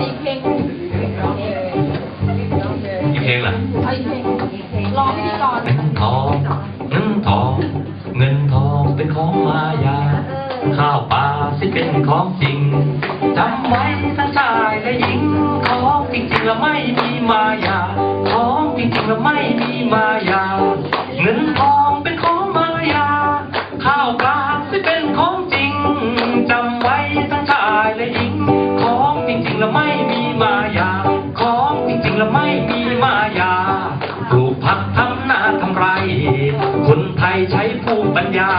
อีกเพลงหนึ่งอีกเพลงล่ะเอาอีกเพลงร้องพิธีกรเงินทองเงินทอง เงินทองเป็นของมายา ข้าวปลาสิเป็นของจริงจำไว้ทั้งชายและหญิงของจริงๆแล้วไม่มีมายาของจริงๆแล้วไม่มีมายา แล้วไม่มีมายา ของจริงๆแล้วไม่มีมายา ปลูกผักทำนาทำไร คนไทยใช้ภูมิปัญญา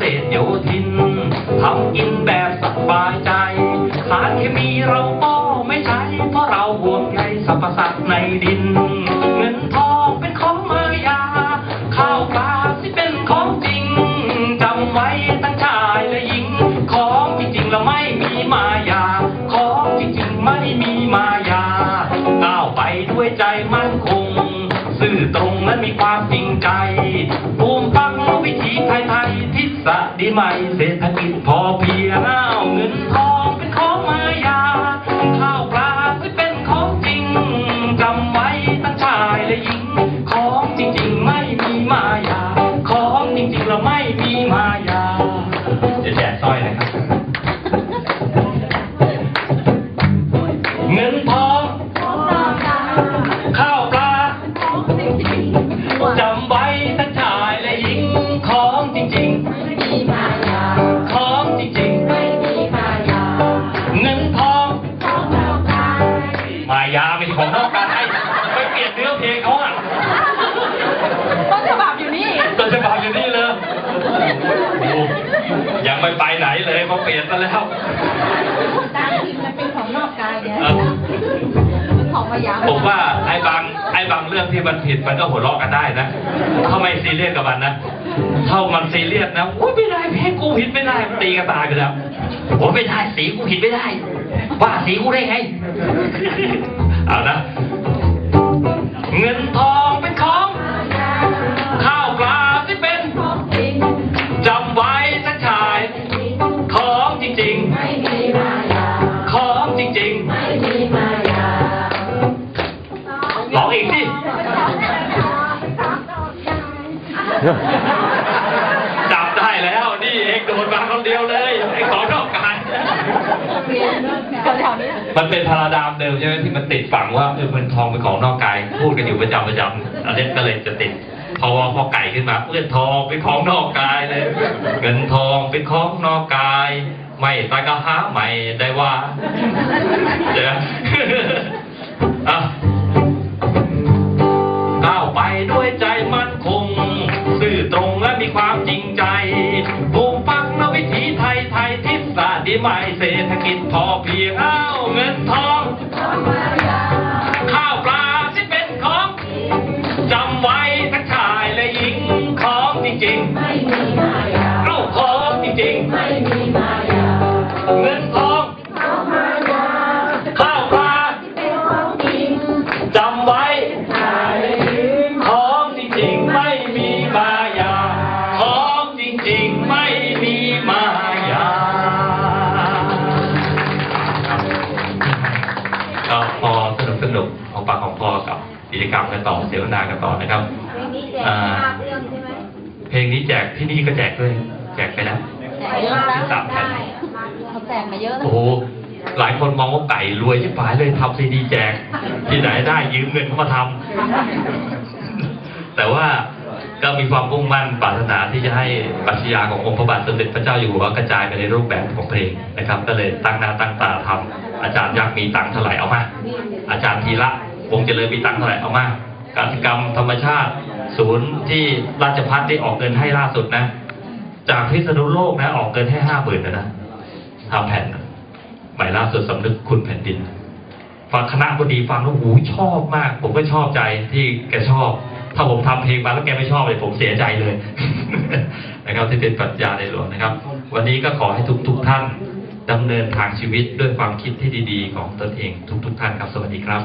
ษตรโยธินทำกินแบบสบายใจ สารเคมีเราก็ไม่ใช้ เพราะเราห่วงใยสรรพสัตว์ในดิน เงินทองเป็นของมายา ข้าวปลาที่เป็นของจริงจำไว้ทั้งชายและหญิง ของจริงๆแล้วไม่มีมายา ของจริงๆไม่มี ยๆทิศดีใหม่เศรษฐกิจพอเพียงเงินทอง ไม่ไปไหนเลยมาเปลี่ยนซะแล้วตามผิดมันเป็นของนอกกายเนี่ยเออมันของมายาผมว่าไอ้บางไอ้บางเรื่องที่มันผิดมันก็หัวเราะกันได้นะถ้าไม่ซีเรียสกับมันนะเท่ามันซีเรียสนะโอ้ยไม่ได้เพลงกูผิดไม่ได้มันตีกันตายไปแล้วโอ้ยไม่ได้สีกูผิดไม่ได้ ว่าสีกูได้ไงเอานะเงินทองเป็นของ ของจริงๆของจริงๆร้องอีกสิ จับได้แล้ว นี่เองโดนมาคนเดียวเลยไอ้ของนอกกายแถวๆนี้ มันเป็นพาราดามเดิมใช่ไหมที่มันติดฝังว่าเออเงินทองเป็นของนอกกาย พูดกันอยู่ประจำประจำอันนี้ก็เลยจะติด พอพอไก่ขึ้นมาเงินทองเป็นของนอกกายเลย เงินทองเป็นของนอกกาย ไม่ตายก็หาไม่ได้ว่าเดี๋ยวก้าวไปด้วยใจมั่นคง ซื่อตรงและมีความจริงใจภูมิปักนวิถีไทยไทยทิศดีใหม่เศรษฐ ก็พอสนุกสนุกๆของปากของคอกับกิจกรรมกันต่อเสวนากันต่อนะครับอ่าเพลงนี้แจกที่นี่ก็แจกด้วยแจกไปแล้วแต่เยอะแล้วที่สามแผ่นเขาแจกมาเยอะแล้วโอ้โหหลายคนมองว่าไก่รวยชิบหายเลยทำซีดีแจก ที่ไหนได้ยืมเงินเขามาทำแต่ว่าก็มีความมุ่งมั่นปรารถนาที่จะให้ปรัชญาขององค์พระบาทสมเด็จพระเจ้าอยู่หัวกระจายไปในรูปแบบของเพลงนะครับ ก็เลยตั้งหน้าตั้งตาทำ อาจารย์อยากมีตังค์เท่าไหร่เอามา อาจารย์ธีระวงศ์เจริญมีตังค์เท่าไหร่เอามาการกิจกรรมธรรมชาติ ศูนย์ที่ราชพัฒน์ได้ออกเงินให้ล่าสุดนะ จากพิษณุโลกนะ ออกเงินให้ห้าหมื่นนะนะทำแผ่นใหม่ล่าสุดสำนึกคุณแผ่นดินฟังคณะพอดีฟังแล้วหูชอบมาก ผมก็ชอบใจที่แกชอบ ถ้าผมทำเพลงมาแล้วแกไม่ชอบเลยผมเสียใจเลยนะครับ ที่เป็นปรัชญาในหลวงนะครับ วันนี้ก็ขอให้ทุกทุกท่าน ดำเนินทางชีวิตด้วยความคิดที่ดี ๆ ของตนเองทุก ๆ ท่านครับ สวัสดีครับ